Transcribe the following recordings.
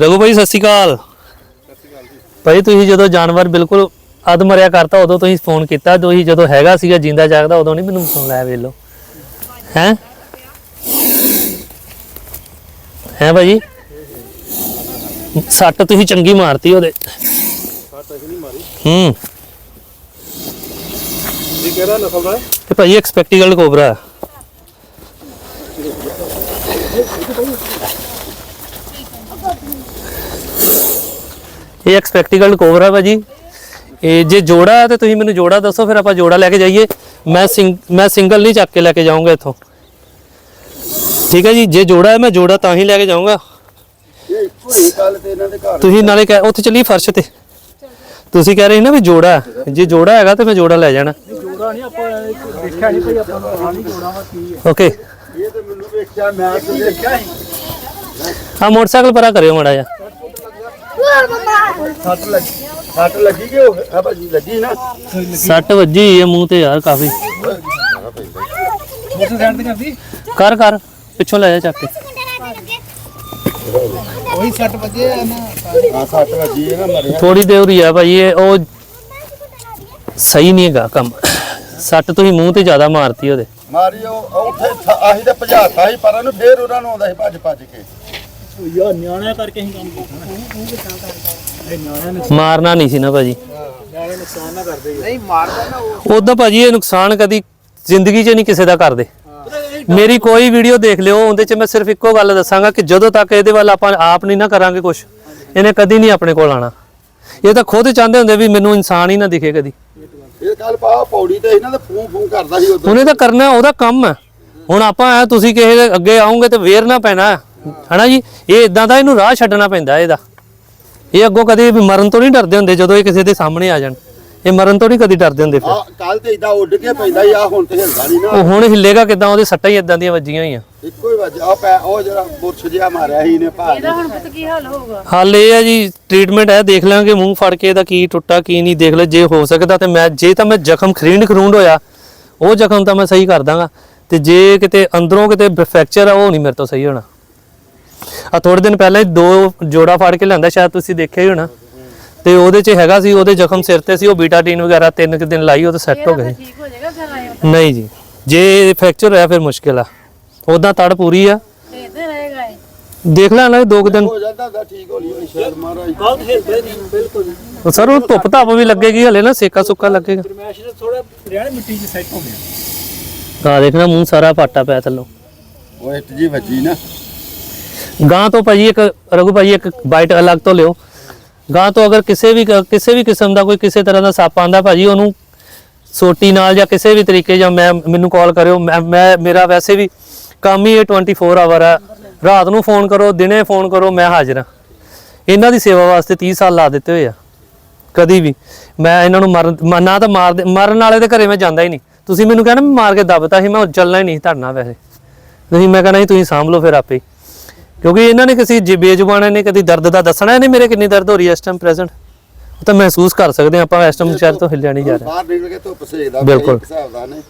ਰਘੂ ਭਾਈ ਸਤਿ ਸ਼੍ਰੀ ਅਕਾਲ। ਭਾਈ ਤੁਸੀਂ ਜਦੋਂ ਜਾਨਵਰ ਬਿਲਕੁਲ ਅਧ ਮਰਿਆ ਕਰਤਾ ਉਦੋਂ ਤੁਸੀਂ ਫੋਨ ਕੀਤਾ ਤੁਸੀਂ ਜਦੋਂ ਹੈਗਾ ਸੀਗਾ ਜਿੰਦਾ ਜਾਗਦਾ ਉਦੋਂ ਨਹੀਂ ਮੈਨੂੰ ਫੋਨ ਲਾਇਆ ਵੇਖ ਲਓ। ਹੈ? ਹੈ ਭਾਈ? ਸੱਟ ਤੁਸੀਂ ਚੰਗੀ ਮਾਰਤੀ ਉਹਦੇ। ਹੂੰ। ਇਹ ਕਿਹੜਾ ਨਸਲ ਦਾ ਹੈ? ਤੇ ਭਾਈ ਐਕਸਪੈਕਟੀਕਲ ਕੋਬਰਾ ਇਹ ਐਕਸਪੈਕਟੀਕਲ ਕੋਬਰਾ ਭਾਜੀ। ਇਹ ਜੇ ਜੋੜਾ ਹੈ ਤੇ ਤੁਸੀਂ ਮੈਨੂੰ ਜੋੜਾ ਦੱਸੋ ਫਿਰ ਆਪਾਂ ਜੋੜਾ ਲੈ ਕੇ ਜਾਈਏ। ਮੈਂ ਮੈਂ ਸਿੰਗਲ ਨਹੀਂ ਚੱਕ ਕੇ ਲੈ ਕੇ ਜਾਊਂਗਾ ਇੱਥੋਂ। ਠੀਕ ਹੈ ਜੀ ਜੇ ਜੋੜਾ ਹੈ ਮੈਂ ਜੋੜਾ ਤਾਂ ਹੀ ਲੈ ਕੇ ਜਾਊਂਗਾ। ਤੁਸੀਂ ਨਾਲੇ ਕਹਿ ਉੱਥੇ ਚੱਲੀਏ ਫਰਸ਼ ਤੇ। ਤੁਸੀਂ ਕਹਿ ਰਹੇ ਨਾ ਵੀ ਜੋੜਾ। ਜੇ ਜੋੜਾ ਹੈਗਾ ਤੇ ਮੈਂ ਜੋੜਾ ਲੈ ਜਾਣਾ। ਜੋੜਾ ਨਹੀਂ ਆਪਾਂ ਦੇਖਿਆ ਨਹੀਂ ਭਈ ਆਪਾਂ ਨੂੰ ਜੋੜਾ ਵਾ ਕੀ ਹੈ ਓਕੇ ਇਹ ਤੇ ਮੈਨੂੰ ਵੇਖਿਆ ਮੈਂ ਦੇਖਿਆ ਹੀ। ਹਾਂ ਮੋਟਰਸਾਈਕਲ ਪਰਾ ਕਰਿਓ ਮਾੜਾ ਜਿਹਾ। ਸੱਟ ਲੱਗੀ ਸੱਟ ਲੱਗੀ ਕਿ ਉਹ ਆ ਭਾਜੀ ਲੱਗੀ ਨਾ? ਸੱਟ ਵੱਜੀ ਹੋਈ ਹੈ ਮੂੰਹ ਤੇ ਯਾਰ ਕਾਫੀ। ਮੋਟਰ ਸਾਈਡ ਤੇ ਕਰਦੀ? ਕਰ ਕਰ ਪਿੱਛੋਂ ਲੈ ਜਾ ਚੱਕ ਕੇ। ਉਹੀ ਸੱਟ ਵੱਜੇ ਆ ਨਾ। ਹਾਂ ਸੱਟ ਵੱਜੀ ਹੈ ਨਾ ਮਰਿਆ। ਥੋੜੀ ਦੇਰ ਹੀ ਆ ਭਾਈ ਇਹ ਉਹ ਸਹੀ ਨਹੀਂ ਹੈਗਾ ਕੰਮ। ਸੱਟ ਤੁਸੀਂ ਮੂੰਹ ਤੇ ਜ਼ਿਆਦਾ ਮਾਰਤੀ ਉਹਦੇ। ਮਾਰੀ ਉਹ ਉਹ ਉੱਥੇ ਥ- ਆਹੀ ਤੇ ਭਜਾਤਾ ਸੀ ਪਰ ਉਹਨੂੰ ਫੇਰ ਉਹਨਾਂ ਨੂੰ ਆਉਂਦਾ ਸੀ ਭੱਜ ਭੱਜ ਕੇ। ਯਾ ਨਿਆਣਿਆਂ ਕਰਕੇ ਹੀ ਕੰਮ ਕੀਤਾ ਇਹ ਨਿਆਣਿਆਂ ਨੇ ਮਾਰਨਾ ਨਹੀਂ ਸੀ ਨਾ ਭਾਜੀ। ਨਿਆਣੇ ਨੁਕਸਾਨ ਨਾ ਕਰਦੇ ਨਹੀਂ ਮਾਰਦਾ ਨਾ ਉਹ। ਉਦੋਂ ਭਾਜੀ ਇਹ ਨੁਕਸਾਨ ਕਦੀ ਜ਼ਿੰਦਗੀ 'ਚ ਨਹੀਂ ਕਿਸੇ ਦਾ ਕਰਦੇ। ਮੇਰੀ ਕੋਈ ਵੀਡੀਓ ਦੇਖ ਲਿਓ ਉਹਦੇ 'ਚ ਮੈਂ ਸਿਰਫ ਇੱਕੋ ਗੱਲ ਦੱਸਾਂਗਾ ਕਿ ਜਦੋਂ ਤੱਕ ਇਹਦੇ ਵੱਲ ਆਪਾਂ ਆਪ ਨਹੀਂ ਨਾ ਕਰਾਂਗੇ ਕੁਝ ਇਹਨੇ ਕਦੀ ਨਹੀਂ ਆਪਣੇ ਕੋਲ ਆਣਾ ਇਹ ਤਾਂ ਖੁਦ ਚਾਹੁੰਦੇ ਹੁੰਦੇ ਵੀ ਮੈਨੂੰ ਇਨਸਾਨ ਹੀ ਨਾ ਦਿਖੇ ਕਦੀ। ਇਹ ਕੱਲ ਪਾ ਪੌੜੀ ਤੇ ਇਹਨਾਂ ਦੇ ਫੂੰ ਫੂੰ ਕਰਦਾ ਸੀ ਉਹਨੇ ਤਾਂ ਕਰਨਾ ਉਹਦਾ ਕੰਮ ਹੈ। ਹੁਣ ਆਪਾਂ ਆ ਤੁਸੀਂ ਕਿਸੇ ਦੇ ਅੱਗੇ ਆਉਂਗੇ ਤੇ ਵੇਰ ਨਾ ਪੈਣਾ। ਹਨਾ ਜੀ? ਇਹ ਇਦਾਂ ਦਾ ਇਹਨੂੰ ਰਾਹ ਛੱਡਣਾ ਪੈਂਦਾ ਇਹਦਾ। ਇਹ ਅੱਗੋਂ ਕਦੇ ਵੀ ਮਰਨ ਤੋਂ ਨਹੀਂ ਡਰਦੇ ਹੁੰਦੇ ਜਦੋਂ ਇਹ ਕਿਸੇ ਦੇ ਸਾਹਮਣੇ ਆ ਜਾਣ। ਇਹ ਮਰਨ ਤੋਂ ਨਹੀਂ ਕਦੀ ਡਰਦੇ ਹੁੰਦੇ ਫਿਰ। ਆ ਕੱਲ ਤੇ ਇਦਾਂ ਉੱਡ ਕੇ ਪੈਂਦਾ ਆ ਹੁਣ ਤੇ ਹਿਲਦਾ ਨਹੀਂ ਨਾ। ਉਹ ਹੁਣ ਹਿੱਲੇਗਾ ਕਿਦਾਂ ਉਹਦੇ ਸੱਟਾਂ ਹੀ ਇਦਾਂ ਦੀਆਂ ਵੱਜੀਆਂ ਹੋਈਆਂ। ਇੱਕੋ ਹੀ ਵੱਜ ਆ ਪੈ ਉਹ ਜਿਹੜਾ ਬੁਰਸ਼ ਜਿਹਾ ਮਾਰਿਆ ਸੀ ਇਹਨੇ ਭਾਰ ਇਹਦਾ ਹੁਣ ਪਤਾ ਕੀ ਹਾਲ ਹੋਊਗਾ? ਹਾਲ ਇਹ ਹੈ ਜੀ ਟ੍ਰੀਟਮੈਂਟ ਹੈ ਦੇਖ ਲਾਂਗੇ ਮੂੰਹ ਫੜ ਕੇ ਇਹਦਾ ਕੀ ਟੁੱਟਾ ਕੀ ਨਹੀਂ ਦੇਖ ਲੈ ਜੇ ਹੋ ਸਕਦਾ ਤੇ ਮੈਂ ਜੇ ਤਾਂ ਮੈਂ ਜ਼ਖਮ ਖਰੀਂਡ ਖਰੂੰਡ ਹੋਇਆ ਉਹ ਜ਼ਖਮ ਤਾਂ ਮੈਂ ਸਹੀ ਕਰ ਦਾਂਗਾ। ਤੇ ਜੇ ਕਿਤੇ ਅੰਦਰੋਂ ਕਿਤੇ ਫ੍ਰੈਕਚਰ ਆ ਉਹ ਨਹੀਂ ਮੇਰੇ ਤੋਂ ਸਹੀ ਹੋਣਾ। ਆ ਥੋੜੇ ਦਿਨ ਪਹਿਲਾਂ ਹੀ ਦੋ ਜੋੜਾ ਫਾੜ ਕੇ ਲਿਆਂਦਾ ਸ਼ਾਇਦ ਤੁਸੀਂ ਦੇਖਿਆ ਹੀ ਹੋਣਾ। ਤੇ ਉਹਦੇ 'ਚ ਹੈਗਾ ਸੀ ਉਹਦੇ ਜ਼ਖਮ ਸਿਰ ਤੇ ਸੀ ਉਹ ਬੀਟਾਡੀਨ ਵਗੈਰਾ ਤਿੰਨ ਕੁ ਦਿਨ ਲਾਈ ਉਹ ਤਾਂ ਸੈੱਟ ਹੋ ਗਏ। ਠੀਕ ਹੋ ਜਾਏਗਾ ਫਿਰ ਆਇਓ ਨਹੀਂ ਜੀ ਜੇ ਫ੍ਰੈਕਚਰ ਹੋਇਆ ਫਿਰ ਮੁਸ਼ਕਿਲ ਆ। ਉਦਾਂ ਤੜ ਪੂਰੀ ਆ। ਤੇ ਇੱਧਰ ਰਹੇਗਾ ਇਹ। ਦੇਖ ਲੈਣਾ ਦੋ ਕੁ ਦਿਨ। ਹੋ ਜਾਂਦਾ ਹੁੰਦਾ ਠੀਕ ਹੌਲੀ ਹੌਲੀ ਸ਼ਾਇਦ ਮਹਾਰਾਜ। ਬਹੁਤ ਹਿਲਦੇ ਨਹੀਂ ਬਿਲਕੁਲ। ਸਰ ਉਹ ਧੁੱਪ ਧਾਪ ਵੀ ਲੱਗੇਗੀ ਹਲੇ ਨਾ ਸੇਕਾ ਸੁੱਕਾ ਲੱਗੇਗਾ। ਰਮੇਸ਼ ਨੇ ਥੋੜਾ ਰਿਆਣ ਮਿੱਟੀ 'ਚ ਸੈੱਟ ਹੋ ਗਿਆ। ਆ ਦੇਖਣਾ ਮੂੰਹ ਸਾਰਾ ਪਾਟਾ ਪਿਆ ਥੱਲੋਂ। ਉਹ ਇੱਟ ਜੀ ਵੱਜੀ ਨਾ। ਗਾਂ ਤੋਂ ਭਾਜੀ ਇੱਕ, ਰਘੂ ਭਾਜੀ ਇੱਕ ਬਾਈਟ ਅਲੱਗ ਤੋਂ ਲਿਓ। ਗਾਂ ਤੋਂ ਅਗਰ ਕਿਸੇ ਵੀ ਕਿਸੇ ਵੀ ਕਿਸਮ ਦਾ ਕੋਈ ਕਿਸੇ ਤਰ੍ਹਾਂ ਦਾ ਸੱਪ ਆਂਦਾ ਭਾਜੀ, ਉਹਨੂੰ ਸੋਟੀ ਨਾਲ ਜਾਂ ਕਿਸੇ ਵੀ ਤਰੀਕੇ ਜਾਂ ਮੈਂ, ਮੈਨੂੰ ਕਾਲ ਕਰਿਓ। ਮੈਂ, ਮੈਂ- ਮੇਰਾ ਵੈਸੇ ਵੀ ਕੰਮ ਹੀ ਇਹ 24 ਆਵਰ ਆ। ਰਾਤ ਨੂੰ ਫੋਨ ਕਰੋ, ਦਿਨੇ ਫੋਨ ਕਰੋ, ਮੈਂ ਹਾਜ਼ਰ ਹਾਂ। ਇਹਨਾਂ ਦੀ ਸੇਵਾ ਵਾਸਤੇ 30 ਸਾਲ ਲਾ ਦਿੱਤੇ ਹੋਏ ਆ। ਕਦੀ ਵੀ। ਮੈਂ ਇਹਨਾਂ ਨੂੰ ਮਰਨ ਨਾ ਤਾਂ ਮਾਰ ਮਰਨ ਵਾਲੇ ਦੇ ਘਰੇ ਮੈਂ ਜਾਂਦਾ ਹੀ ਨਹੀਂ। ਤੁਸੀਂ ਮੈਨੂੰ ਕਹਿਣਾ, ਮੈਂ ਮਾਰ ਕੇ ਦੱਬਤਾ ਸੀ, ਮੈਂ ਚੱਲਣਾ ਹੀ ਨਹੀਂ ਧਰਨਾ ਵੈਸੇ। ਤੁਸੀਂ ਮੈਂ ਕਹਿੰਦਾ ਸੀ, ਤੁਸੀਂ ਸਾਂਭ ਲਓ ਫਿਰ ਆਪੇ ਹੀ। ਕਿਉਂਕਿ ਇਹਨਾਂ ਨੇ ਕਿਸੇ ਜੇ ਬੇਜ਼ੁਬਾਨਾਂ ਨੇ ਕਦੀ ਦਰਦ ਦਾ ਦੱਸਣਾ ਇਹਨੇ ਮੇਰੇ ਕਿੰਨੀ ਦਰਦ ਹੋ ਰਹੀ ਹੈ ਇਸ ਟਾਈਮ ਪ੍ਰੈਜ਼ੈਂਟ ਉਹ ਤਾਂ ਮਹਿਸੂਸ ਕਰ ਸਕਦੇ ਹਾਂ ਆਪਾਂ ਇਸ ਟਾਈਮ ਸ਼ਹਿਰ ਤੋਂ ਹਿੱਲਿਆ ਨਹੀਂ ਜਾ ਰਿਹਾ। ਬਾਹਰ ਨਿਕਲ ਕੇ ਧੁੱਪ ਸੇਕਦਾ ਬਿਲਕੁਲ। ਇੱਕ ਹਿਸਾਬ ਦਾ ਨੇ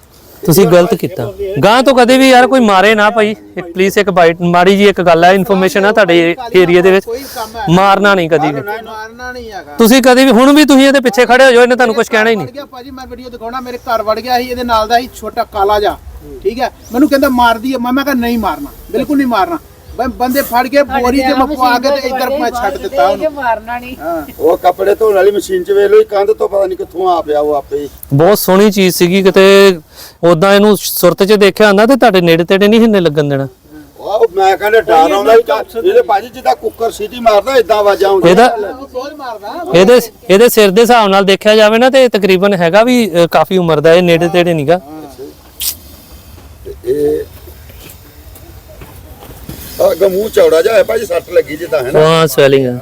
ਤੁਸੀਂ ਗਲਤ ਕੀਤਾ। ਗਾਂ ਤੋਂ ਕਦੇ ਵੀ ਯਾਰ ਕੋਈ ਮਾਰੇ ਨਾ ਭਾਈ। ਇੱਕ ਪਲੀਜ਼ ਇੱਕ ਬਾਈਟ ਮਾੜੀ ਜੀ ਇੱਕ ਗੱਲ ਹੈ ਇਨਫੋਰਮੇਸ਼ਨ ਆ ਤੁਹਾਡੇ ਏਰੀਆ ਦੇ ਵਿੱਚ। ਮਾਰਨਾ ਨਹੀਂ ਕਦੀ ਵੀ। ਮਾਰਨਾ ਨਹੀਂ ਹੈਗਾ। ਤੁਸੀਂ ਕਦੇ ਵੀ ਹੁਣ ਵੀ ਤੁਸੀਂ ਇਹਦੇ ਪਿੱਛੇ ਖੜੇ ਹੋ ਜਾਓ ਇਹਨੇ ਤੁਹਾਨੂੰ ਕੁਝ ਕਹਿਣਾ ਹੀ ਨਹੀਂ। ਭਾਜੀ ਮੈਂ ਵੀਡੀਓ ਦਿਖਾਉਣਾ ਮੇਰੇ ਘਰ ਵੜ ਗਿਆ ਸੀ ਇਹਦੇ ਨਾਲ ਦਾ ਹੀ ਛੋਟਾ ਕਾਲਾ ਜਾ ਠੀਕ ਹੈ? ਮੈਨੂੰ ਕਹਿੰਦਾ ਮਾਰਦੀ ਹੈ ਮੈਂ ਮੈਂ ਕਿਹਾ ਨਹੀਂ ਮਾਰਨਾ ਬਿਲਕੁਲ ਨਹੀਂ ਮਾਰਨਾ। ਬੰਦੇ ਫੜ ਕੇ ਬੋਰੀ ਚ ਮਪਵਾ ਕੇ ਤੇ ਇੱਧਰ ਮੈਂ ਛੱਡ ਦਿੱਤਾ ਇਹ ਉਹਨੂੰ। ਮਾਰਨਾ ਨਹੀਂ। ਉਹ ਕੱਪੜੇ ਧੋਣ ਵਾਲੀ ਮਸ਼ੀਨ 'ਚ ਵੇਖ ਲਓ ਕੰਧ ਤੋਂ ਪਤਾ ਨਹੀਂ ਕਿੱਥੋਂ ਆ ਪਿਆ ਉਹ ਆਪੇ ਹੀ। ਬਹੁਤ ਸੋਹਣੀ ਚੀਜ਼ ਸੀਗੀ ਕਿਤੇ ਉਦਾਂ ਇਹਨੂੰ ਸੁਰਤ 'ਚ ਦੇਖਿਆ ਹੁੰਦਾ ਤੇ ਤੁਹਾਡੇ ਨੇੜੇ ਤੇੜੇ ਨਹੀਂ ਹਿੰਨੇ ਲੱਗਣ ਦੇਣਾ। ਉਹ ਮੈਂ ਕਹਿੰਦਾ ਡਰ ਆਉਂਦਾ ਤਾਂ ਇਹਦੇ ਭਾਜੀ ਜਿੱਦਾਂ ਕੁੱਕਰ ਸੀਟੀ ਮਾਰਦਾ ਇਦਾਂ ਆਵਾਜ਼ਾਂ ਆਉਂਦੀਆਂ। ਇਹਦਾ ਇਹਦੇ ਇਹਦੇ ਸਿਰ ਦੇ ਹਿਸਾਬ ਨਾਲ ਦੇਖਿਆ ਜਾਵੇ ਨਾ ਤੇ ਤਕਰੀਬਨ ਹੈਗਾ ਵੀ ਅ, ਕਾਫੀ ਉਮਰ ਦਾ ਇਹ ਨੇੜੇ ਤੇੜੇ ਨਹੀਂਗਾ ਤੇ ਇਹ ਆ ਗਮੂ ਚੌੜਾ ਜਿਹਾ ਹੈ ਭਾਜੀ ਸੱਟ ਲੱਗੀ ਜਿੱਦਾਂ ਹੈ ਨਾ? ਹਾਂ ਸਵੈਲਿੰਗ ਆ।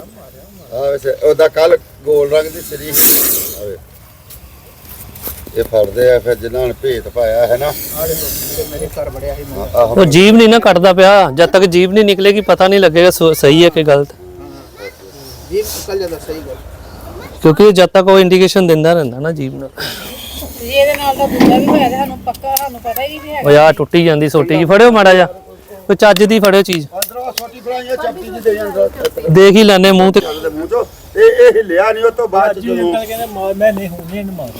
ਆ ਵੈਸੇ ਉਹਦਾ ਕੱਲ ਗੋਲ ਰੰਗ ਦੀ ਸਰੀ ਆਵੇ। ਇਹ ਫੜਦੇ ਆ ਫਿਰ ਜਿਨ੍ਹਾਂ ਨੇ ਭੇਤ ਪਾਇਆ ਹੈ ਨਾ? ਮੇਰੇ ਘਰ ਵੜਿਆ ਸੀ ਆਹੋ ਉਹ ਜੀਬ ਨਹੀਂ ਨਾ ਕੱਟਦਾ ਪਿਆ ਜਦ ਤੱਕ ਜੀਬ ਨਹੀਂ ਨਿਕਲੇਗੀ ਪਤਾ ਨਹੀਂ ਲੱਗੇਗਾ ਸੋ- ਸਹੀ ਹੈ ਕਿ ਗਲਤ। ਜੀ ਨਿਕਲ ਜਾਂਦਾ ਸਹੀ ਗੱਲ। ਕਿਉਂਕਿ ਜਦ ਤੱਕ ਉਹ ਇੰਡੀਕੇਸ਼ਨ ਦਿੰਦਾ ਰਹਿੰਦਾ ਨਾ ਜੀਬ ਨਾਲ। ਜੇ ਇਹਦੇ ਨਾਲ ਦਾ ਦੂਜਾ ਵੀ ਹੋਇਆ ਤੇ ਸਾਨੂੰ ਪੱਕਾ ਸਾਨੂੰ ਪਤਾ ਹੀ ਨਹੀਂ ਹੈਗਾ। ਉਹ ਯਾਰ ਟੁੱਟੀ ਜਾਂਦੀ ਸੋਟੀ ਜੀ ਫੜਿਓ ਮਾੜਾ ਜਾ ਕੋਈ ਚੱਜ ਦੀ ਫੜਿਓ ਚੀਜ਼। ਅੰਦਰੋਂ ਛੋਟੀ ਬਣਾਈਆਂ ਚਪਟੀ ਜੀ ਦੇ ਜਾਂਦਾ ਦੇਖ ਹੀ ਲੈਨੇ ਮੂੰਹ ਤੇ। ਦੇ ਮੂੰਹ ਚੋਂ। ਇਹ ਇਹ ਹਿੱਲਿਆ ਨਹੀਂ ਉਹ ਤੋਂ ਬਾਅਦ ਚ ਜਦੋਂ ਕਹਿੰਦਾ ਮਾਰ ਮੈਂ ਨਹੀਂ ਹੁਣ ਨਹੀਂ ਇਹਨੂੰ ਮਾਰ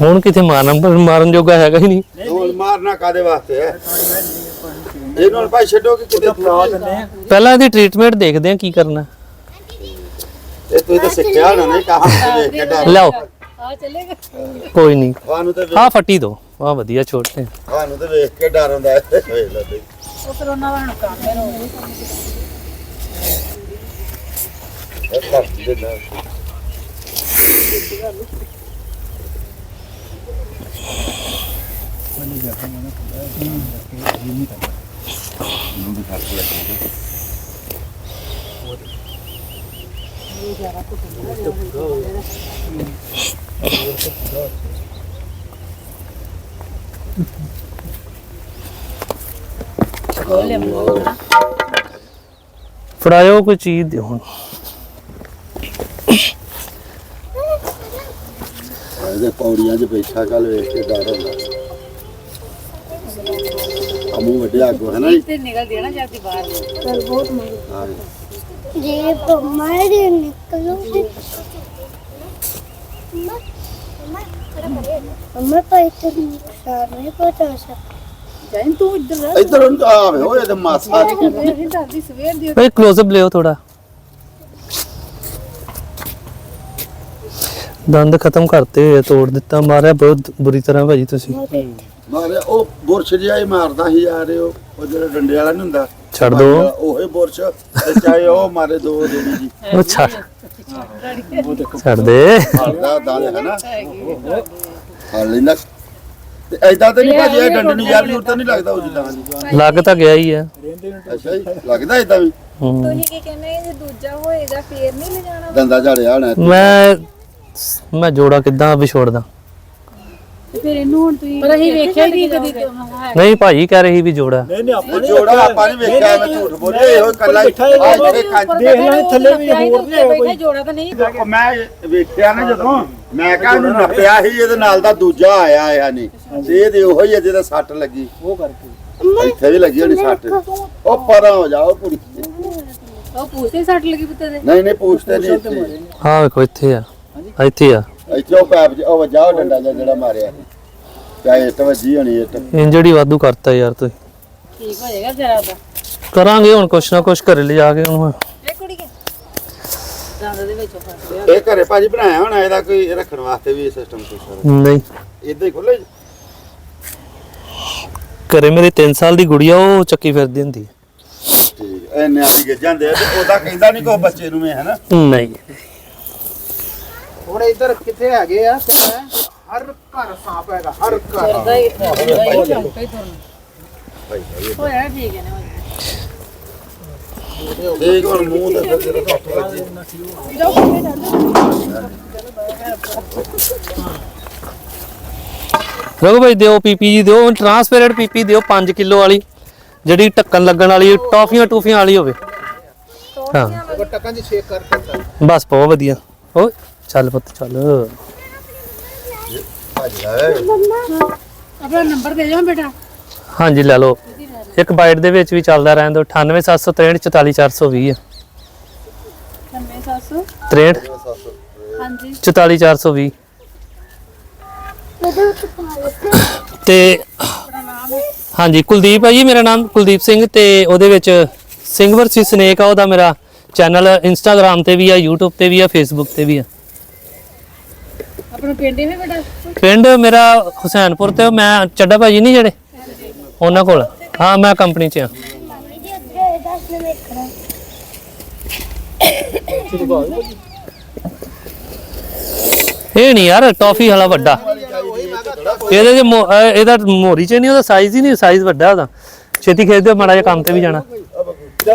ਹੁਣ ਕਿਥੇ ਮਾਰਨ ਪਰ ਮਾਰਨ ਜੋਗਾ ਹੈਗਾ ਹੀ ਨਹੀਂ। ਢੋਲ ਮਾਰਨਾ ਕਾਦੇ ਵਾਸਤੇ ਹੈ? ਇਹਨੂੰ ਹੁਣ ਭਾਈ ਛੱਡੋ ਕਿ ਕਿਤੇ ਲਾ ਦਿੰਦੇ ਆ ਪਹਿਲਾਂ ਇਹਦੀ ਟ੍ਰੀਟਮੈਂਟ ਦੇਖਦੇ ਆ ਕੀ ਕਰਨਾ। ਇਹ ਤੁਸੀਂ ਤਾਂ ਸਿੱਖਿਆ ਨਾ ਨਹੀਂ ਕਹਾਂ ਕੇ ਡਰ। ਲਿਆਓ। ਆ ਚੱਲੇਗਾ। ਕੋਈ ਨਹੀਂ। ਤੁਹਾਨੂੰ ਤੇ ਆਹ ਫੱਟੀ ਦੋ। ਆਹ ਵਧੀਆ ਛੋਟੇ। ਤੁਹਾਨੂੰ ਤੇ ਵੇਖ ਕੇ ਡਰ ਹੁੰਦਾ ਹੈ। ਵੇਖ ਲੈ ਬਈ। ਉਹ ਫਿਰ ਉਹਨਾਂ ਵਾਲਾ ਨੁਕਸਾਨ ਖੋਲ ਲਿਆ ਮੂੰਹ ਫੜਾਇਓ ਕੋਈ ਚੀਜ਼ ਦਿਓ ਹੁਣ। ਇਹਦੇ ਪੌੜੀਆਂ 'ਚ ਬੈਠਾ ਕੱਲ ਵੇਖ ਕੇ ਡਰ ਹੁੰਦਾ। ਅਮੂ ਵੱਡਿਆ ਕੋ ਹੈ ਨਾ ਤੇ ਨਿਕਲ ਦੇਣਾ ਜਾਂਦੀ ਬਾਹਰ ਪਰ ਬਹੁਤ ਮੰਗ ਜੇ। ਪਮਾਰੇ ਨਿਕਲੋ ਮਮਾ ਪਰ ਇੱਥੇ ਨੁਕਸਾਨ ਨਹੀਂ ਪਹੁੰਚਾ ਸਕਦਾ। ਜਾਈਂ ਤੂੰ ਇੱਧਰ ਰਹਿ। ਇੱਧਰ ਨੂੰ ਤਾਂ ਆਵੇ ਓਏ ਤੇ ਮਾਸਾ ਮੇਰੀ ਦਾਦੀ ਸਵੇਰ ਦੀ ਓਏ ਕਲੋਜ਼ਅਪ ਲਿਓ ਥੋੜਾ ਦੰਦ ਖਤਮ ਕਰਤੇ ਹੋਏ ਤੋੜ ਦਿੱਤਾ। ਮਾਰਿਆ ਬਹੁਤ ਬੁਰੀ ਤਰ੍ਹਾਂ ਭਾਜੀ ਤੁਸੀਂ। ਮਾਰੇ ਉਹ ਬੁਰਸ਼ ਜਿਹਾ ਹੀ ਮਾਰਦਾ ਸੀ ਯਾਰ ਉਹ ਉਹ ਜਿਹੜਾ ਡੰਡੇ ਵਾਲਾ ਨਹੀਂ ਹੁੰਦਾ। ਛੱਡ ਦੋ। ਉਹੇ ਬੁਰਸ਼ ਤੇ ਚਾਹੇ ਉਹ ਮਾਰੇ ਦੋ ਦੇਣੀ ਜੀ। ਉਹ ਛੱਡ। ਛੱਡ ਦੇ। ਹਾਲਦਾ ਦਾਲੇ ਹੈ ਨਾ। ਹਾਲ ਲੈਂਦਾ ਤੇ ਐਦਾਂ ਤੇ ਨਹੀਂ ਭਾਜੀ ਇਹ ਡੰਡੇ ਨੂੰ ਯਾਰ ਨੂੰ ਤਾਂ ਨਹੀਂ ਲੱਗਦਾ ਉਹ ਜਿੱਦਾਂ। ਲੱਗ ਤਾਂ ਗਿਆ ਹੀ ਆ। ਅੱਛਾ ਜੀ ਲੱਗਦਾ ਏਦਾਂ ਵੀ? ਹੂੰ। ਤੁਸੀਂ ਕੀ ਕਹਿੰਦੇ ਜੇ ਦੂਜਾ ਹੋਏਗਾ ਫੇਰ ਨਹੀਂ ਲਿਜਾਣਾ ਦੰਦਾ ਝਾੜਿਆ ਹੋਣਾ ਮੈਂ ਮੈਂ ਜੋੜਾ ਕਿੱਦਾਂ ਵਿਛੋੜਦਾ ਫਿਰ ਇਹਨੂੰ ਹੁਣ ਤੁਸੀਂ ਪਰ ਅਸੀਂ ਵੇਖਿਆ ਨਹੀਂ ਕਦੀ ਨਹੀਂ ਭਾਜੀ ਕਹਿ ਰਹੀ ਵੀ ਜੋੜਾ। ਨਹੀਂ ਨਹੀਂ ਆਪਾਂ ਉਹ ਜੋੜਾ ਆਪਾਂ ਨਹੀਂ ਵੇਖਿਆ ਮੈਂ ਝੂਠ ਬੋਲਿਆ ਇਹੋ ਕੱਲਾ ਹੀ ਆ ਜਿਹੜੇ ਦੇਖ ਥੱਲੇ ਵੀ ਹੋਰ ਨਹੀਂ ਕੋਈ ਜੋੜਾ ਤਾਂ ਨਹੀਂ ਉਹ ਮੈਂ ਵੇਖਿਆ ਨਾ ਜਦੋਂ। ਮੈਂ ਕਿਹਾ ਇਹਨੂੰ ਨੱਪਿਆ ਸੀ ਇਹਦੇ ਨਾਲ ਦਾ ਦੂਜਾ ਆਇਆ ਆ ਨਹੀਂ ਤੇ ਇਹਦੇ ਉਹੀ ਹੈ ਜਿਹਦਾ ਸੱਟ ਲੱਗੀ। ਉਹ ਕਰਕੇ। ਇੱਥੇ ਵੀ ਲੱਗੀ ਹੋਣੀ ਸੱਟ। ਉਹ ਪਰਾਂ ਹੋ ਜਾਓ ਕੁੜੀ। ਉਹ ਪੂਛੇ ਸੱਟ ਲੱਗੀ ਪੁੱਤੇ ਦੇ ਨਹੀਂ ਨਹੀਂ ਪੁੱਛਦੇ ਨਹੀਂ ਇੱਥੇ। ਹਾਂ ਵੇਖੋ ਇੱਥੇ ਆ। ਇੱਥੇ ਆ। ਇੱਥੇ ਉਹ ਪੈਪ ਉਹ ਵਜਾਓ ਡੰਡਾ ਜਿਹਾ ਜਿਹੜਾ ਮਾਰਿਆ ਚਾਹੇ ਇੱਟ ਵੱਜੀ ਹੋਣੀ ਇੱਟ। ਇੰਜੜੀ ਵਾਧੂ ਕਰਤਾ ਯਾਰ ਤੁਸੀਂ। ਠੀਕ ਹੋ ਜਾਏਗਾ ਜਰਾ ਦਾ ਕਰਾਂਗੇ ਹੁਣ ਕੁਛ ਨਾ ਕੁਛ ਘਰੇ ਲਿਜਾ ਕੇ ਹੁਣ ਇਹ ਕੁੜੀ ਕੇ ਦੰਦ ਦੇ ਵਿੱਚੋਂ ਫਸ ਗਿਆ ਇਹ ਘਰੇ ਭਾਜੀ ਬਣਾਇਆ ਹੋਣਾ ਇਹਦਾ ਕੋਈ ਰੱਖਣ ਵਾਸਤੇ ਵੀ ਸਿਸਟਮ ਕੋਈ ਸਾਰਾ ਨਹੀਂ। ਇਦਾਂ ਹੀ ਖੁੱਲੇ ਘਰੇ ਮੇਰੇ 3 ਸਾਲ ਦੀ ਗੁੜੀਆ ਉਹ ਚੱਕੀ ਫਿਰਦੀ ਹੁੰਦੀ ਠੀਕ ਇਹ ਨਿਆਣੀ ਗਿੱਜ ਜਾਂਦੇ ਆ ਤੇ ਉਹਦਾ ਕਹਿੰਦਾ ਨਹੀਂ ਕੋ ਬੱਚੇ ਨੂੰ ਮੈਂ ਹਨਾ? ਨਹੀਂ। ਹੁਣ ਇੱਧਰ ਕਿੱਥੇ ਹੈਗੇ ਆ? ਤੇ ਮੈਂ ਹਰ ਘਰ ਸਾਪ ਹੈਗਾ ਹਰ ਘਰ। ਕਰਦਾ ਹੀ ਹੀ ਚੌਂਕਾ ਹੀ। ਤੁਰਨ ਹੋਇਆ ਠੀਕ ਹੈ ਨਾ। ਦੇਖ ਹੁਣ ਮੂੰਹ ਤੇ ਫਿਰ ਜਿਹੜਾ ਧੁੱਪ ਵੱਜੀ। ਰਘੂ ਭਾਈ ਦਿਓ ਪੀਪੀ ਜੀ ਦਿਓ ਟ੍ਰਾਂਸਪੇਰੈਂਟ ਪੀਪੀ ਦਿਓ 5 ਕਿਲੋ ਵਾਲੀ ਜਿਹੜੀ ਢੱਕਣ ਲੱਗਣ ਵਾਲੀ ਟੌਫੀਆਂ ਟੂਫੀਆਂ ਵਾਲੀ ਹੋਵੇ। ਹਾਂ। ਉਹ ਟੱਕਾਂ ਦੀ ਛੇਕ ਕਰਕੇ ਤਾਂ ਬਸ ਬਹੁਤ ਵਧੀਆ। ਓਏ ਚੱਲ ਪੁੱਤ ਚੱਲ। ਭੱਜ ਲੈ ਆਪਣਾ ਨੰਬਰ ਦੇ ਜਾਓ ਬੇਟਾ। ਹਾਂਜੀ ਲੈ ਲਓ। ਇੱਕ ਬਾਈਟ ਦੇ ਵਿੱਚ ਵੀ ਚੱਲਦਾ ਰਹਿਣ ਦਿਓ 98763 44420 ਨੰਬਰ 700 63 ਹਾਂਜੀ। 44420 ਤੇ ਹਾਂਜੀ ਕੁਲਦੀਪ ਭਾਜੀ ਮੇਰਾ ਨਾਮ ਕੁਲਦੀਪ ਸਿੰਘ ਤੇ ਉਹਦੇ ਵਿੱਚ ਸਿੰਘ ਵਰਸੀ ਸਨੇਕ ਆ ਉਹਦਾ ਮੇਰਾ ਚੈਨਲ ਇੰਸਟਾਗ੍ਰam ਤੇ ਵੀ ਆ YouTube ਤੇ ਵੀ ਆ Facebook ਤੇ ਵੀ ਆ। ਆਪਣਾ ਪਿੰਡ ਹੀ ਬੇਟਾ ਪਿੰਡ ਮੇਰਾ ਹੁਸੈਨਪੁਰ ਤੇ ਮੈਂ ਚੱਡਾ ਭਾਜੀ ਨਹੀਂ ਜਿਹੜੇ? ਉਹਨਾਂ ਕੋਲ। ਹਾਂ ਮੈਂ ਕੰਪਨੀ 'ਚ ਆ। ਇਹ ਨਹੀਂ ਯਾਰ ਟੌਫੀ ਵਾਲਾ ਵੱਡਾ। ਇਹਦੇ ਅਹ ਇਹਦਾ ਮੋਰੀ ਚ ਨਹੀਂ ਉਹਦਾ ਸਾਈਜ਼ ਹੀ ਨਹੀਂ ਸਾਈਜ਼ ਵੱਡਾ ਉਹਦਾ। ਛੇਤੀ ਖੇਡਦੇ ਮਾੜਾ ਜਿਹਾ ਕੰਮ ਤੇ ਵੀ ਜਾਣਾ। ਜਾ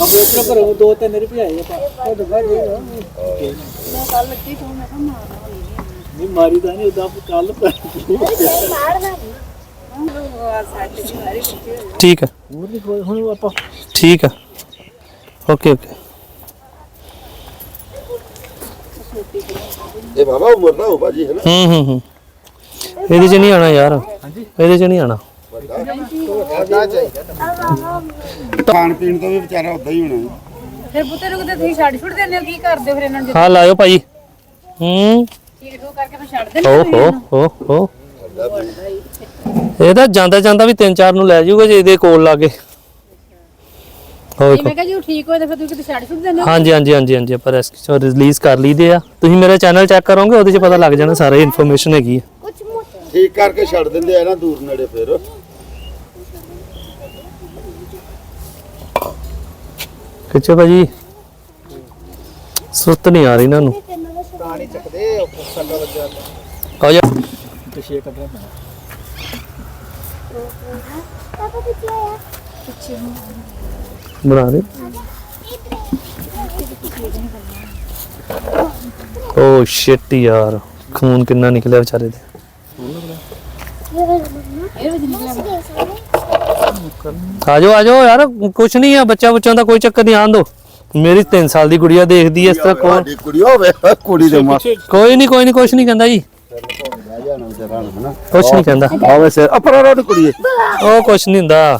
ਆਪਣੇ ਇੱਧਰ ਘਰੋਂ ਦੋ ਤਿੰਨ ਰੁਪਏ ਆਏ ਆਪਾਂ। ਉਹ ਦਗਾ ਜੇ ਮੈਂ ਕੱਲ ਲੱਗੀ ਤੋਂ ਮੈਂ ਕਿਹਾ ਮਾਰਨਾ। ਨਹੀਂ ਮਾਰੀ ਤਾਂ ਨਹੀਂ ਉਦਾਂ ਕੱਲ ਠੀਕ ਹੈ। ਹੋਰ ਨਹੀਂ ਕੋਈ ਹੁਣ ਆਪਾਂ ਠੀਕ ਹੈ। Okay okay. ਇਹ ਬਾਬਾ ਉਮਰ ਦਾ ਹੋ ਭਾਜੀ ਹੈ ਨਾ? ਹੂੰ ਹੂੰ ਹੂੰ। ਇਹਦੇ ਚ ਨਹੀਂ ਆਣਾ ਯਾਰ। ਇਹਦੇ ਚ ਨਹੀਂ ਆਣਾ ਖਾਣ ਪੀਣ ਤੋਂ ਵੀ ਵਿਚਾਰਾ ਉਦਾਂ ਹੀ ਹੋਣਾ ਫਿਰ ਪੁੱਤੇ ਨੂੰ ਕਿਤੇ ਤੁਸੀਂ ਛੱਡ ਛੁੱਟ ਦਿੰਦੇ ਹੋ ਕੀ ਕਰਦੇ ਹੋ ਫਿਰ ਇਹਨਾਂ ਨੂੰ ਹਾਂ ਲਾਇਓ ਭਾਜੀ ਹੂੰ। ਛੇੜੋ ਕਰਕੇ ਆ। ਸੁੱਤ ਨਹੀਂ ਆ ਰਹੀ ਇਹਨਾਂ ਨੂੰ। ਪਾਣੀ ਚੱਕਦੇ ਉਹ ਸੰਗਾ ਵੱਜਾ ਕਹੋ ਜੀ। ਪਿੱਛੇ ਕੱਢਿਆ ਪਾਪਾ ਕਿੱਥੇ ਆਇਆ ਪਿੱਛੇ ਓ ਸ਼ਿਟ ਯਾਰ ਖੂਨ ਕਿੰਨਾ ਨਿਕਲਿਆ ਵਿਚਾਰੇ ਦੇ। ਆ ਜਾਓ ਆ ਜਾਓ ਯਾਰ ਕੁਛ ਨਹੀਂ ਆ ਬੱਚਾ ਬੱਚਾ ਦਾ ਕੋਈ ਚੱਕਰ ਨਹੀਂ ਆਣ ਦੋ। ਮੇਰੀ 3 ਸਾਲ ਦੀ ਗੁੜੀਆ ਦੇਖਦੀ ਐ ਇਸ ਤਰ੍ਹਾਂ ਕੋਲ ਸਾਡੀ ਕੁੜੀ ਹੋਵੇ ਕੁੜੀ ਦੇ ਮਾਂ। ਕੋਈ ਨਹੀਂ ਕੋਈ ਨਹੀਂ ਕੁਛ ਨਹੀਂ ਕਹਿੰਦਾ ਜੀ। ਕੁਛ ਨਹੀਂ ਕਹਿੰਦਾ। ਆਵੇ ਸਿਰ ਅਪਰਾ ਰੋਡ ਕੁੜੀ ਉਹ ਕੁਛ ਨਹੀਂ ਹੁੰਦਾ।